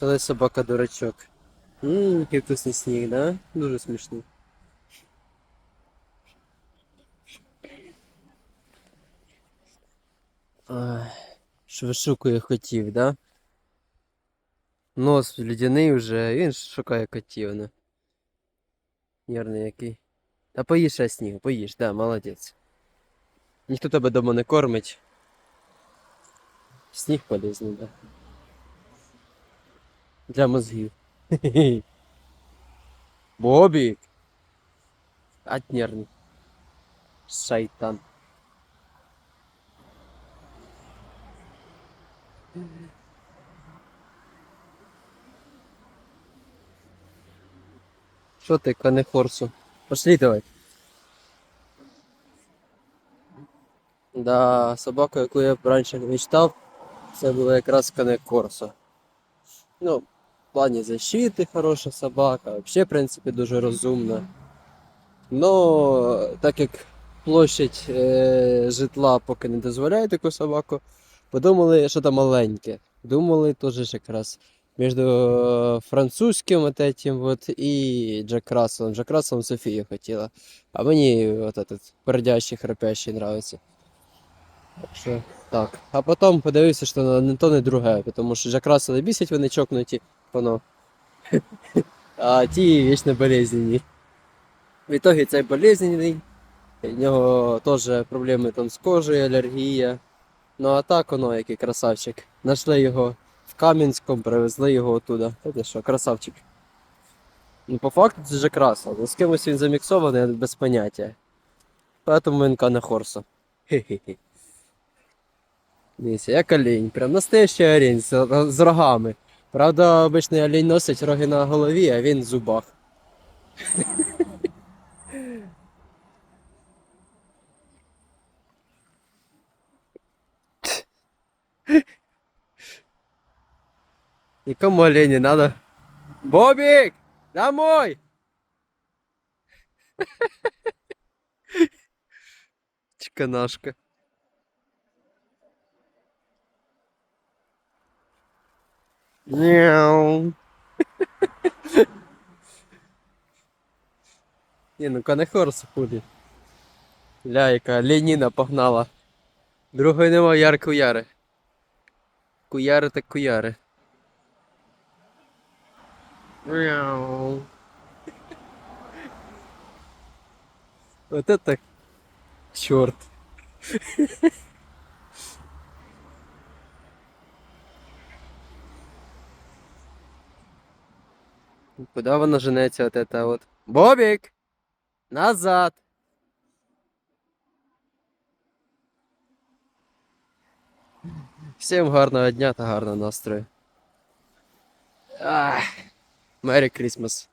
Але собака дурачок. Ммм, який вкусний сніг, да? Дуже смішний. Ай, що вишукує хотів, да? Нос лідяний вже, він ж шукає котів, не? Нервний який. Та поїж ще сніг, поїж, да, молодець. Ніхто тебе дома не кормить. Сніг полезний, да. Для мозгів. Бобік! Ать нервний. Шайтан. Що ти, конехорсу? Пошли давай. Да, собака, яку я раніше мечтав, це була якраз конекорсо. Ну, в плані защити хороша собака, взагалі, в принципі, дуже розумна. Но так як площадь е, житла поки не дозволяє таку собаку, подумали, що там маленьке. Думали теж якраз між французьким от этим вот і Джек Расселом. Джек Расселом Софію хотіла. А мені от этот пердящий, храпящий нравиться. Так що так. А потім подивився, що не то, не друге, тому що Джек Рассел бісять вони чокнуті, воно. А ті вічно болезненні. В итоге цей болезненний, у нього теж проблеми там з кожею, алергія. Ну а так воно, який красавчик. Нашли його в Кам'янському, привезли його оттуда. Ти що, красавчик. Ну, по факту це же краса. Ну, з кимось він заміксований, без поняття. Поэтому він кане хорсо. Хе-хе-хе. Дивіться, як олень, прям настоящий олень з, з рогами. Правда, обичний олень носить роги на голові, а він в зубах. Никому оленя надо. Бобик! Домой! Чеканашка. Мяу. Не, ну канехорс худі. Ля, яка Леніна погнала. Другої нема яр куяри. Куяри так куяри. Мяу. Вот это черт. Куда вона женеться вот это вот? Бобик! Назад! Всім гарного дня та гарного настрою. Ах, Merry Christmas.